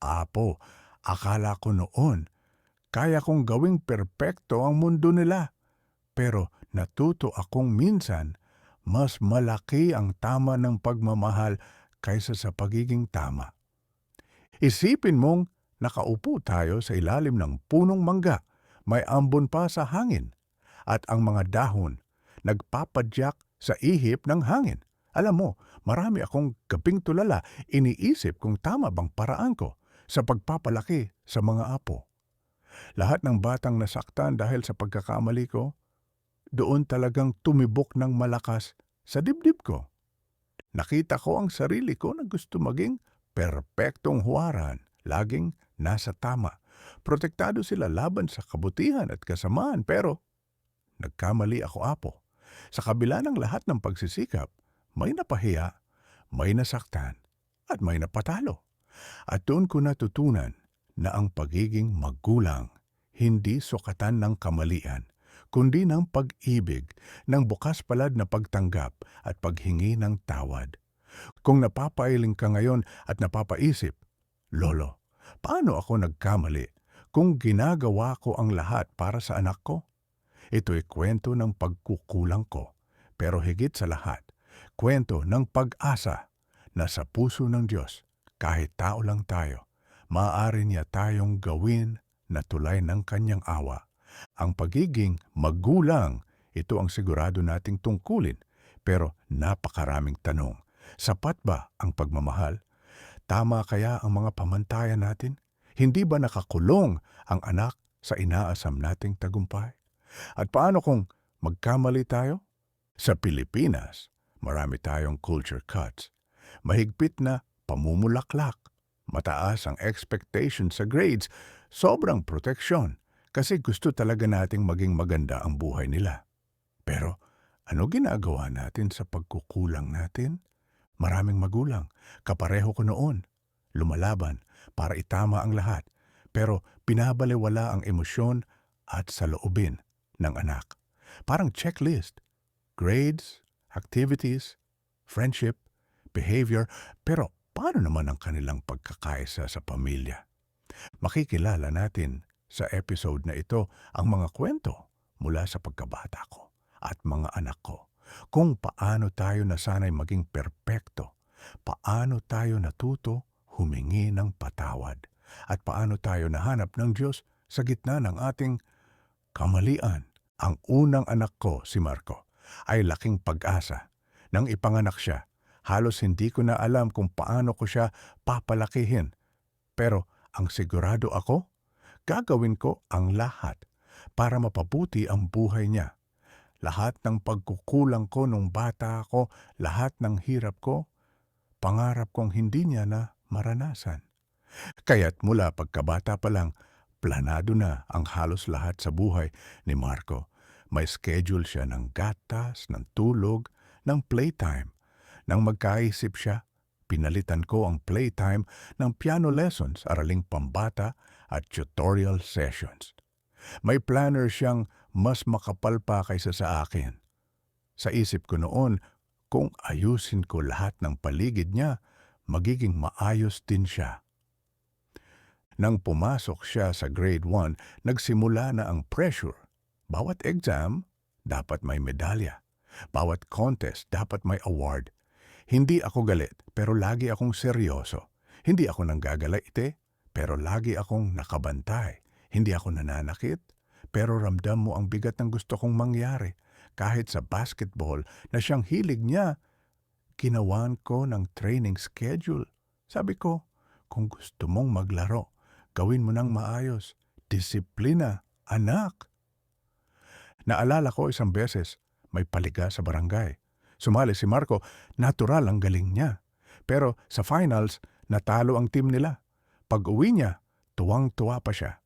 Apo, akala ko noon, kaya kong gawing perpekto ang mundo nila. Pero natuto akong minsan, mas malaki ang tama ng pagmamahal kaysa sa pagiging tama. Isipin mong nakaupo tayo sa ilalim ng punong mangga, may ambon pa sa hangin, at ang mga dahon nagpapadyak sa ihip ng hangin. Alam mo, marami akong gabing tulala, iniisip kung tama bang paraan ko sa pagpapalaki sa mga apo. Lahat ng batang nasaktan dahil sa pagkakamali ko, doon talagang tumibok ng malakas sa dibdib ko. Nakita ko ang sarili ko na gusto maging perpektong huwaran, laging nasa tama. Protektado sila laban sa kabutihan at kasamaan pero nagkamali ako apo. Sa kabila ng lahat ng pagsisikap, may napahiya, may nasaktan, at may napatalo. At doon ko natutunan na ang pagiging magulang hindi sukatan ng kamalian, kundi ng pag-ibig, ng bukas palad na pagtanggap at paghingi ng tawad. Kung napapailing ka ngayon at napapaisip, Lolo, paano ako nagkamali kung ginagawa ko ang lahat para sa anak ko? Ito'y kwento ng pagkukulang ko, pero higit sa lahat, kwento ng pag-asa na sa puso ng Diyos, kahit tao lang tayo, maaari niya tayong gawin na tulay ng kanyang awa. Ang pagiging magulang, ito ang sigurado nating tungkulin, pero napakaraming tanong. Sapat ba ang pagmamahal? Tama kaya ang mga pamantayan natin? Hindi ba nakakulong ang anak sa inaasam nating tagumpay? At paano kung magkamali tayo? Sa Pilipinas, marami tayong culture cuts. Mahigpit na pamumulaklak. Mataas ang expectation sa grades, sobrang proteksyon kasi gusto talaga nating maging maganda ang buhay nila. Pero ano ginagawa natin sa pagkukulang natin? Maraming magulang, kapareho ko noon, lumalaban para itama ang lahat, pero pinabalewala ang emosyon at saloobin ng anak. Parang checklist. Grades, activities, friendship, behavior, pero paano naman ang kanilang pagkakaisa sa pamilya? Makikilala natin sa episode na ito ang mga kwento mula sa pagkabata ko at mga anak ko. Kung paano tayo nasanay maging perpekto, paano tayo natuto humingi ng patawad, at paano tayo nahanap ng Diyos sa gitna ng ating kamalian. Ang unang anak ko, si Marco, ay laking pag-asa. Nang ipanganak siya, halos hindi ko na alam kung paano ko siya papalakihin. Pero ang sigurado ako, gagawin ko ang lahat para mapabuti ang buhay niya. Lahat ng pagkukulang ko nung bata ako, lahat ng hirap ko, pangarap kong hindi niya na maranasan. Kaya't mula pagkabata pa lang, planado na ang halos lahat sa buhay ni Marco. May schedule siya ng gatas, ng tulog, ng playtime. Nang magkaisip siya, pinalitan ko ang playtime ng piano lessons, araling pambata at tutorial sessions. May planner siyang mas makapal pa kaysa sa akin. Sa isip ko noon, kung ayusin ko lahat ng paligid niya, magiging maayos din siya. Nang pumasok siya sa grade 1, nagsimula na ang pressure. Bawat exam, dapat may medalya. Bawat contest, dapat may award. Hindi ako galit, pero lagi akong seryoso. Hindi ako nanggagalaite, pero lagi akong nakabantay. Hindi ako nananakit, pero ramdam mo ang bigat ng gusto kong mangyari. Kahit sa basketball na siyang hilig niya, ginawan ko ng training schedule. Sabi ko, kung gusto mong maglaro, gawin mo ng maayos. Disiplina, anak. Naalala ko isang beses, may paliga sa barangay. Sumali si Marco, natural ang galing niya. Pero sa finals, natalo ang team nila. Pag uwi niya, tuwang-tuwa pa siya.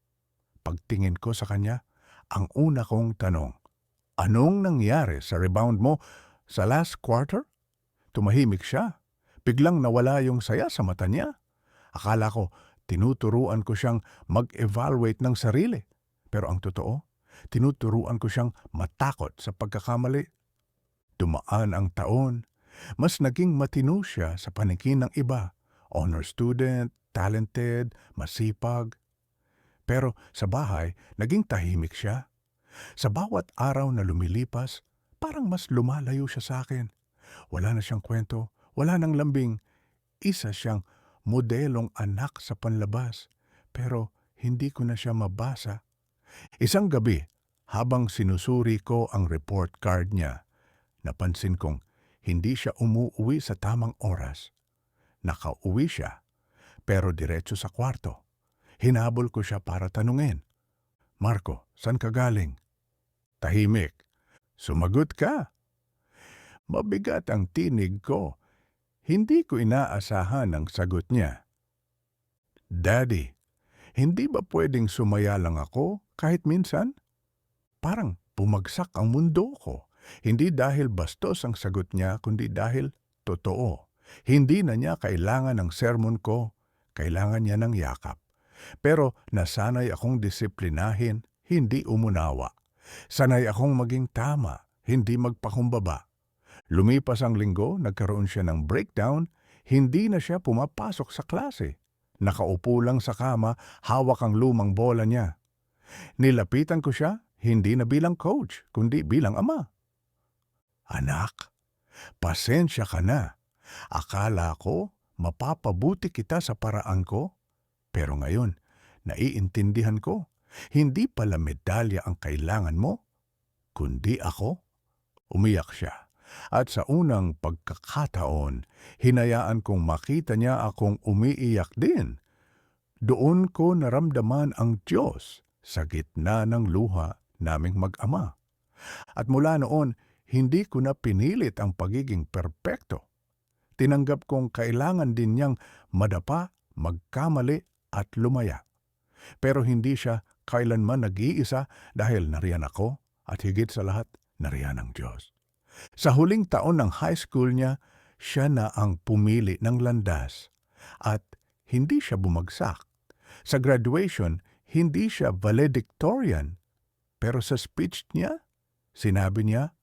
Pagtingin ko sa kanya, ang una kong tanong, Anong nangyari sa rebound mo sa last quarter? Tumahimik siya. Biglang nawala yung saya sa mata niya. Akala ko, tinuturuan ko siyang mag-evaluate ng sarili. Pero ang totoo, tinuturuan ko siyang matakot sa pagkakamali. Dumaan ang taon, mas naging matino siya sa paningin ng iba. Honor student, talented, masipag. Pero sa bahay, naging tahimik siya. Sa bawat araw na lumilipas, parang mas lumalayo siya sa akin. Wala na siyang kwento, wala nang lambing. Isa siyang modelong anak sa panlabas. Pero hindi ko na siya mabasa. Isang gabi, habang sinusuri ko ang report card niya, napansin kong hindi siya umuwi sa tamang oras. Nakauwi siya, pero diretso sa kwarto. Hinabol ko siya para tanungin. Marco, saan ka galing? Tahimik. Sumagot ka. Mabigat ang tinig ko. Hindi ko inaasahan ang sagot niya. Daddy, hindi ba pwedeng sumaya lang ako kahit minsan? Parang bumagsak ang mundo ko. Hindi dahil bastos ang sagot niya, kundi dahil totoo. Hindi na niya kailangan ng sermon ko, kailangan niya ng yakap. Pero nasanay akong disiplinahin, hindi umunawa. Sanay akong maging tama, hindi magpakumbaba. Lumipas ang linggo, nagkaroon siya ng breakdown, hindi na siya pumapasok sa klase. Nakaupo lang sa kama, hawak ang lumang bola niya. Nilapitan ko siya, hindi na bilang coach, kundi bilang ama. Anak, pasensya ka na. Akala ko mapapabuti kita sa paraan ko, pero ngayon naiintindihan ko, hindi pala medalya ang kailangan mo, kundi ako. Umiyak siya. At sa unang pagkakataon, hinayaan kong makita niya akong umiiyak din. Doon ko naramdaman ang Diyos sa gitna ng luha naming mag-ama. At mula noon, hindi ko na pinilit ang pagiging perpekto. Tinanggap kong kailangan din niyang madapa, magkamali at lumaya. Pero hindi siya kailanman nag-iisa dahil nariyan ako at higit sa lahat, nariyan ang Diyos. Sa huling taon ng high school niya, siya na ang pumili ng landas at hindi siya bumagsak. Sa graduation, hindi siya valedictorian. Pero sa speech niya, sinabi niya,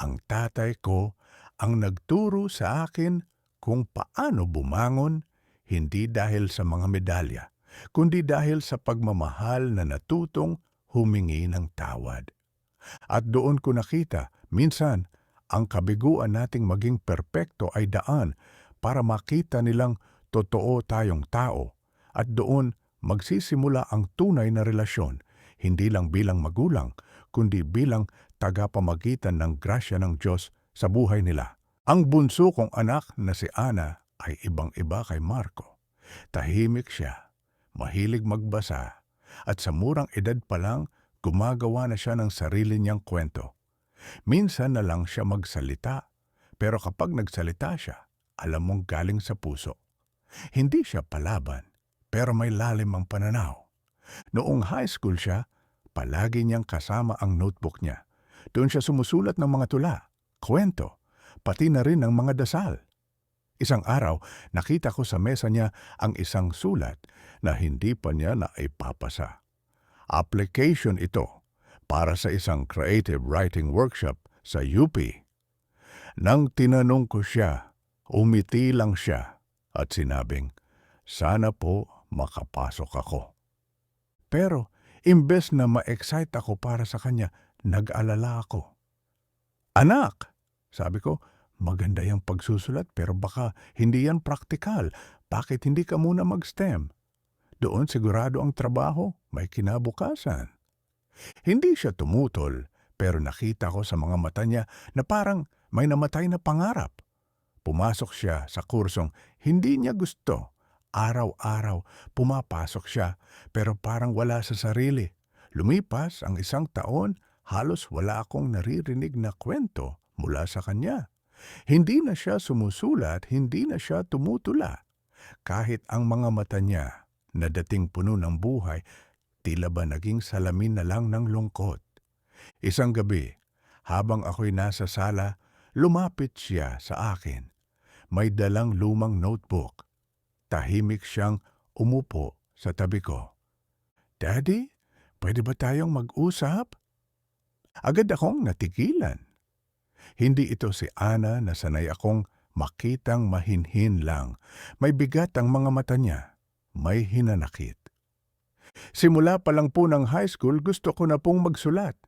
ang tatay ko ang nagturo sa akin kung paano bumangon, hindi dahil sa mga medalya, kundi dahil sa pagmamahal na natutong humingi ng tawad. At doon ko nakita, minsan, ang kabiguan nating maging perpekto ay daan para makita nilang totoo tayong tao at doon magsisimula ang tunay na relasyon, hindi lang bilang magulang, kundi bilang tagapamagitan ng grasya ng Diyos sa buhay nila. Ang bunso kong anak na si Ana ay ibang-iba kay Marco. Tahimik siya, mahilig magbasa, at sa murang edad pa lang, gumagawa na siya ng sarili niyang kwento. Minsan na lang siya magsalita, pero kapag nagsalita siya, alam mong galing sa puso. Hindi siya palaban, pero may lalim ang pananaw. Noong high school siya, palagi niyang kasama ang notebook niya. Doon siya sumusulat ng mga tula, kwento, pati na rin ng mga dasal. Isang araw, nakita ko sa mesa niya ang isang sulat na hindi pa niya na ipapasa. Application ito para sa isang creative writing workshop sa UP. Nang tinanong ko siya, umiti lang siya at sinabing, sana po makapasok ako. Pero imbes na ma-excite ako para sa kanya, nag-alala ako. Anak, sabi ko, maganda yung pagsusulat pero baka hindi yan praktikal. Bakit hindi ka muna mag-STEM? Doon sigurado ang trabaho, may kinabukasan. Hindi siya tumutol, pero nakita ko sa mga mata niya na parang may namatay na pangarap. Pumasok siya sa kursong hindi niya gusto. Araw-araw pumapasok siya pero parang wala sa sarili. Lumipas ang isang taon, halos wala akong naririnig na kwento mula sa kanya. Hindi na siya sumusulat, hindi na siya tumutula. Kahit ang mga mata niya na dating puno ng buhay, tila ba naging salamin na lang ng lungkot. Isang gabi, habang ako'y nasa sala, lumapit siya sa akin. May dalang lumang notebook. Tahimik siyang umupo sa tabi ko. Daddy, pwede ba tayong mag-usap? Agad akong natigilan. Hindi ito si Ana na sanay akong makitang mahinhin lang. May bigat ang mga mata niya. may hinanakit. Simula pa lang po ng high school gusto ko na pong magsulat.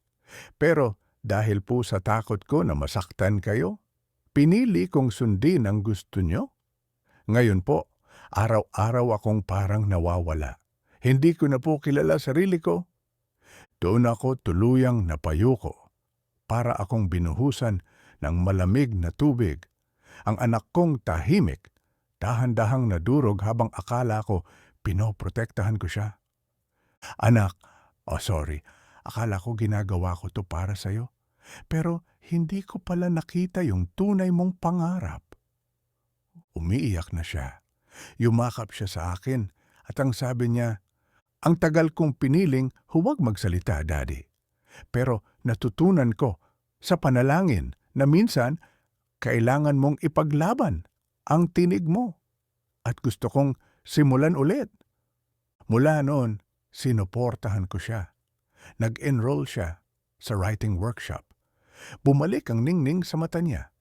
Pero dahil po sa takot ko na masaktan kayo, pinili kong sundin ang gusto nyo. Ngayon po, araw-araw akong parang nawawala. Hindi ko na po kilala sarili ko. Doon ako tuluyang napayuko para akong binuhusan ng malamig na tubig. Ang anak kong tahimik, dahan-dahang nadurog habang akala ko pinoprotektahan ko siya. Anak, oh sorry, akala ko ginagawa ko to para sa'yo. Pero hindi ko pala nakita yung tunay mong pangarap. Umiiyak na siya. Yumakap siya sa akin at ang sabi niya, ang tagal kong piniling huwag magsalita, Daddy. Pero natutunan ko sa panalangin na minsan kailangan mong ipaglaban ang tinig mo. At gusto kong simulan ulit. Mula noon, sinuportahan ko siya. Nag-enroll siya sa writing workshop. Bumalik ang ningning sa mata niya.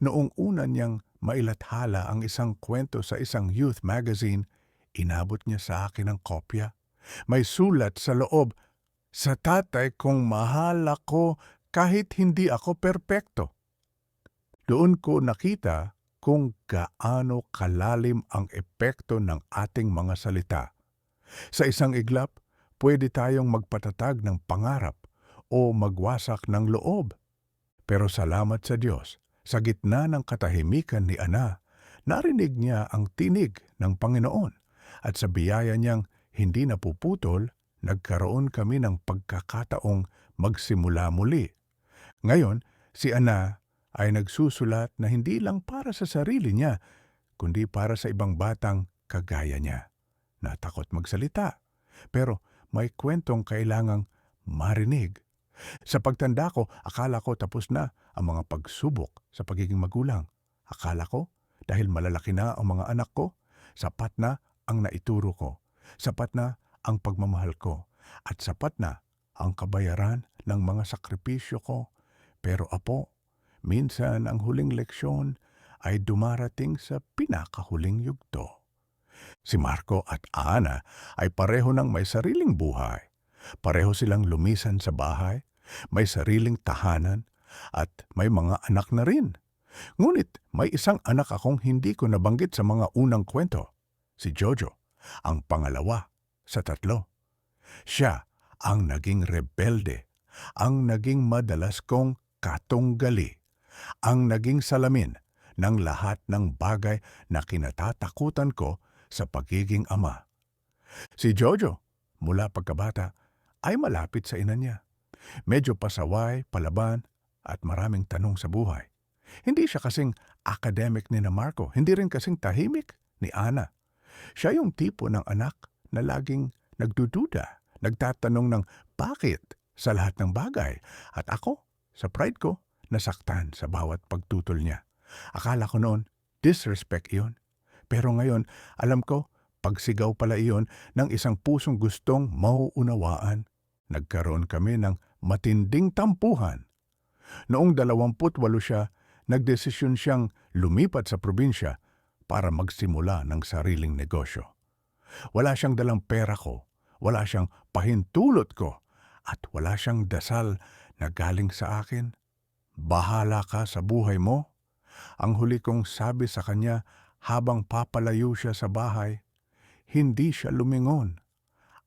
Noong una niyang mailathala ang isang kwento sa isang youth magazine, inabot niya sa akin ang kopya. May sulat sa loob, Sa tatay kong mahal ako kahit hindi ako perpekto. Doon ko nakita kung gaano kalalim ang epekto ng ating mga salita. Sa isang iglap, pwede tayong magpatatag ng pangarap o magwasak ng loob. Pero salamat sa Diyos, sa gitna ng katahimikan ni Ana, narinig niya ang tinig ng Panginoon at sa biyaya niyang hindi napuputol, nagkaroon kami ng pagkakataong magsimula muli. Ngayon, si Ana ay nagsusulat na hindi lang para sa sarili niya, kundi para sa ibang batang kagaya niya. Natakot magsalita, pero may kwentong kailangang marinig. Sa pagtanda ko, akala ko tapos na ang mga pagsubok sa pagiging magulang. Akala ko, dahil malalaki na ang mga anak ko, sapat na ang naituro ko. Sapat na ang pagmamahal ko. At sapat na ang kabayaran ng mga sakripisyo ko. Pero apo, minsan ang huling leksyon ay dumarating sa pinakahuling yugto. Si Marco at Ana ay pareho ng may sariling buhay. Pareho silang lumisan sa bahay, may sariling tahanan, at may mga anak na rin. Ngunit may isang anak akong hindi ko nabanggit sa mga unang kwento. Si Jojo, ang pangalawa sa tatlo. Siya ang naging rebelde, ang naging madalas kong katunggali, ang naging salamin ng lahat ng bagay na kinatatakutan ko sa pagiging ama. Si Jojo, mula pagkabata, ay malapit sa ina niya. Medyo pasaway, palaban, at maraming tanong sa buhay. Hindi siya kasing academic ni na Marco, hindi rin kasing tahimik ni Ana. Siya yung tipo ng anak na laging nagdududa, nagtatanong ng bakit sa lahat ng bagay. At ako, sa pride ko, nasaktan sa bawat pagtutol niya. Akala ko noon, disrespect iyon. Pero ngayon, alam ko, pagsigaw pala iyon ng isang pusong gustong mauunawaan. Nagkaroon kami ng matinding tampuhan. Noong 28 siya, nagdesisyon siyang lumipat sa probinsya para magsimula ng sariling negosyo. Wala siyang dalang pera ko, wala siyang pahintulot ko, at wala siyang dasal na galing sa akin. Bahala ka sa buhay mo. Ang huli kong sabi sa kanya habang papalayo siya sa bahay, hindi siya lumingon.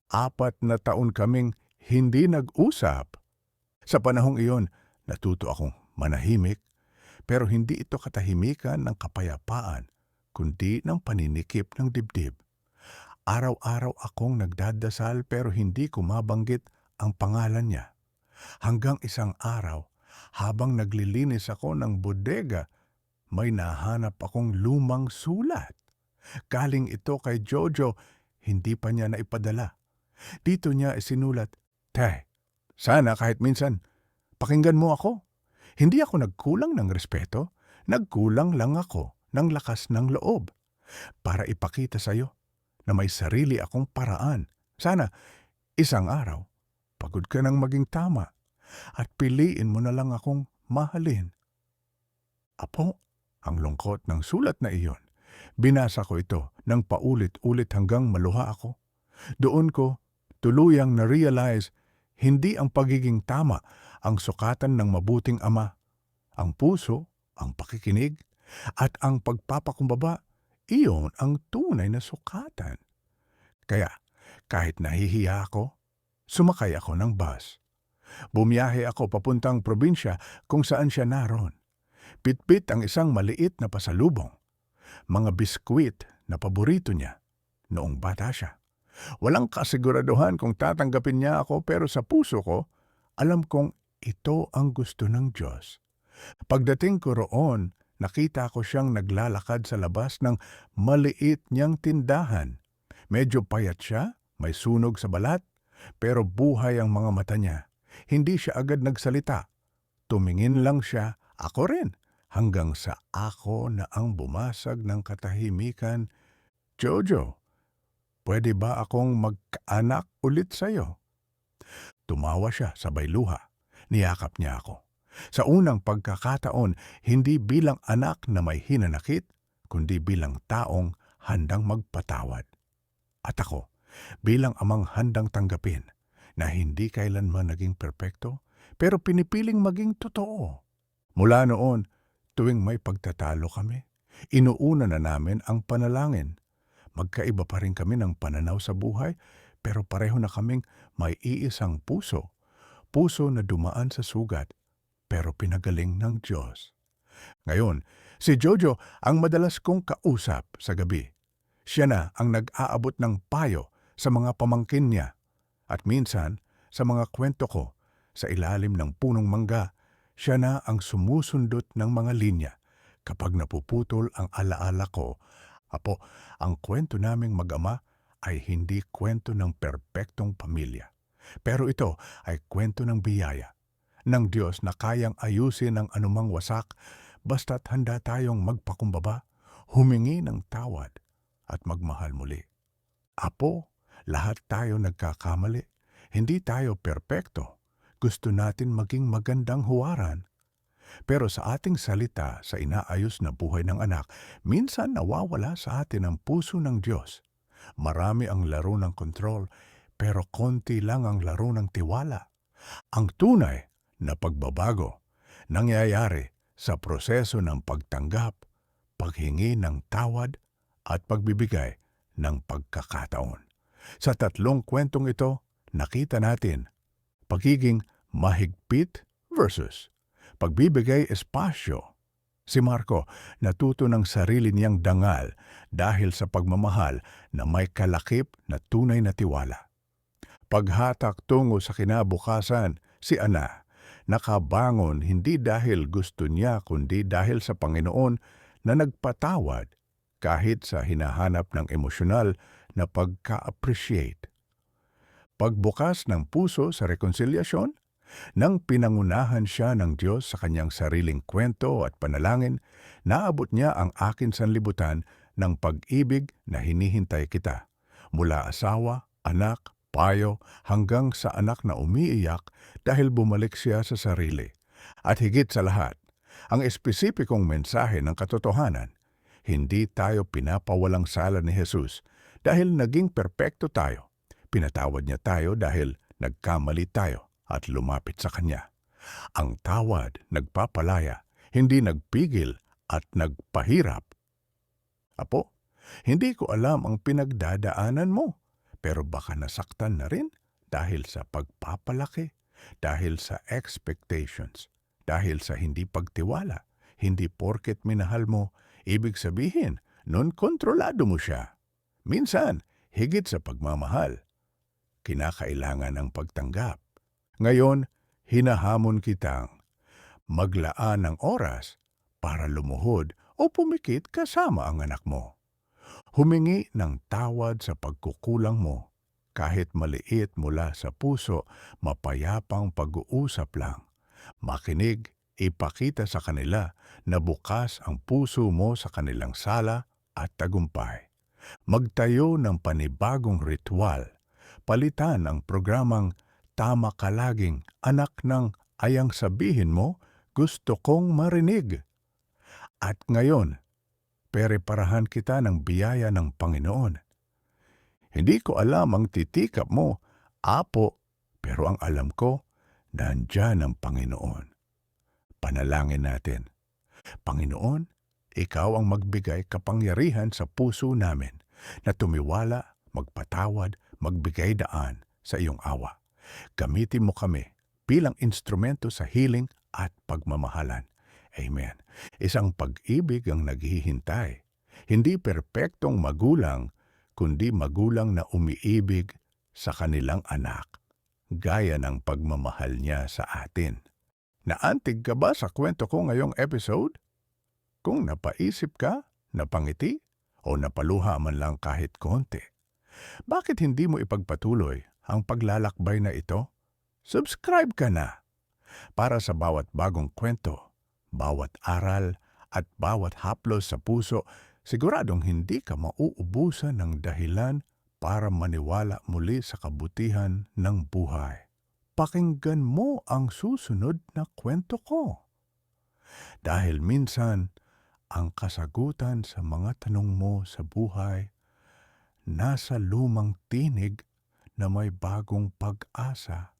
Apat na taon kaming hindi nag-usap. Sa panahong iyon, natuto akong manahimik, pero hindi ito katahimikan ng kapayapaan, kundi ng paninikip ng dibdib. Araw-araw akong nagdadasal pero hindi ko mabanggit ang pangalan niya. Hanggang isang araw, habang naglilinis ako ng bodega, may nahanap akong lumang sulat. Galing ito kay Jojo, hindi pa niya naipadala. Dito niya isinulat, Te, sana kahit minsan, pakinggan mo ako. Hindi ako nagkulang ng respeto, nagkulang lang ako ng lakas ng loob para ipakita sa iyo na may sarili akong paraan. Sana, isang araw, pagod ka nang maging tama at piliin mo na lang akong mahalin. Apo, ang lungkot ng sulat na iyon. Binasa ko ito ng paulit-ulit hanggang maluha ako. Doon ko tuluyang na-realize hindi ang pagiging tama ang sukatan ng mabuting ama. Ang puso, ang pakikinig, at ang pagpapakumbaba, iyon ang tunay na sukatan. Kaya, kahit nahihiya ako, sumakay ako ng bus. Bumiyahe ako papuntang probinsya kung saan siya naroon. Pitpit ang isang maliit na pasalubong. Mga biskwit na paborito niya noong bata siya. Walang kasiguraduhan kung tatanggapin niya ako pero sa puso ko, alam kong ito ang gusto ng Diyos. Pagdating ko roon, nakita ko siyang naglalakad sa labas ng maliit niyang tindahan. Medyo payat siya, may sunog sa balat, pero buhay ang mga mata niya. Hindi siya agad nagsalita. Tumingin lang siya, ako rin, hanggang sa ako na ang bumasag ng katahimikan. Jojo, pwede ba akong magkaanak ulit sa'yo? Tumawa siya sabay luha. Niyakap niya ako. Sa unang pagkakataon, hindi bilang anak na may hinanakit, kundi bilang taong handang magpatawad. At ako, bilang amang handang tanggapin na hindi kailanman naging perpekto, pero pinipiling maging totoo. Mula noon, tuwing may pagtatalo kami, inuuna na namin ang panalangin. Magkaiba pa rin kami ng pananaw sa buhay, pero pareho na kaming may iisang puso. Puso na dumaan sa sugat, pero pinagaling ng Diyos. Ngayon, si Jojo ang madalas kong kausap sa gabi. Siya na ang nag-aabot ng payo sa mga pamangkin niya. At minsan, sa mga kwento ko, sa ilalim ng punong mangga, siya na ang sumusundot ng mga linya. Kapag napuputol ang alaala ko, apo, ang kwento naming mag-ama ay hindi kwento ng perpektong pamilya. Pero ito ay kwento ng biyaya, ng Diyos na kayang ayusin ang anumang wasak basta't handa tayong magpakumbaba, humingi ng tawad, at magmahal muli. Apo, lahat tayo nagkakamali. Hindi tayo perpekto. Gusto natin maging magandang huwaran. Pero sa ating salita sa inaayos na buhay ng anak, minsan nawawala sa atin ang puso ng Diyos. Marami ang laro ng kontrol, pero konti lang ang laro ng tiwala. Ang tunay na pagbabago nangyayari sa proseso ng pagtanggap, paghingi ng tawad, at pagbibigay ng pagkakataon. Sa tatlong kwentong ito, nakita natin pagiging mahigpit versus pagbibigay espasyo. Si Marco natuto ng sarili niyang dangal dahil sa pagmamahal na may kalakip na tunay na tiwala. Paghatak tungo sa kinabukasan, si Ana nakabangon hindi dahil gusto niya kundi dahil sa Panginoon na nagpatawad kahit sa hinahanap ng emosyonal na pagka-appreciate. Pagbukas ng puso sa rekonsilyasyon, nang pinangunahan siya ng Diyos sa kanyang sariling kwento at panalangin, naabot niya ang akin sanlibutan ng pag-ibig na hinihintay kita. Mula asawa, anak, payo, hanggang sa anak na umiiyak dahil bumalik siya sa sarili. At higit sa lahat, ang espesipikong mensahe ng katotohanan, hindi tayo pinapawalang sala ni Jesus dahil naging perpekto tayo. Pinatawad niya tayo dahil nagkamali tayo at lumapit sa Kanya. Ang tawad nagpapalaya, hindi nagpigil at nagpahirap. Apo, hindi ko alam ang pinagdadaanan mo, pero baka nasaktan na rin dahil sa pagpapalaki, dahil sa expectations, dahil sa hindi pagtiwala, hindi porket minahal mo, ibig sabihin, nun kontrolado mo siya. Minsan, higit sa pagmamahal, kinakailangan ng pagtanggap. Ngayon, hinahamon kitang maglaan ng oras para lumuhod o pumikit kasama ang anak mo. Humingi ng tawad sa pagkukulang mo. Kahit maliit mula sa puso, mapayapang pag-uusap lang. Makinig, ipakita sa kanila na bukas ang puso mo sa kanilang sala at tagumpay. Magtayo ng panibagong ritual. Palitan ang programang tama ka laging, anak ng ayang sabihin mo, gusto kong marinig. At ngayon, pereparahan kita ng biyaya ng Panginoon. Hindi ko alam ang titikap mo, Apo, pero ang alam ko, nandyan ang Panginoon. Panalangin natin. Panginoon, Ikaw ang magbigay kapangyarihan sa puso namin na tumiwala, magpatawad, magbigay daan sa iyong awa. Gamitin mo kami bilang instrumento sa healing at pagmamahalan. Amen. Isang pag-ibig ang naghihintay. Hindi perpektong magulang, kundi magulang na umiibig sa kanilang anak, gaya ng pagmamahal niya sa atin. Naantig ka ba sa kwento ko ngayong episode? Kung napaisip ka, napangiti, o napaluha man lang kahit konti, bakit hindi mo ipagpatuloy ang paglalakbay na ito? Subscribe ka na para sa bawat bagong kwento, bawat aral, at bawat haplos sa puso, siguradong hindi ka mauubusan ng dahilan para maniwala muli sa kabutihan ng buhay. Pakinggan mo ang susunod na kwento ko. Dahil minsan, ang kasagutan sa mga tanong mo sa buhay nasa lumang tinig na may bagong pag-asa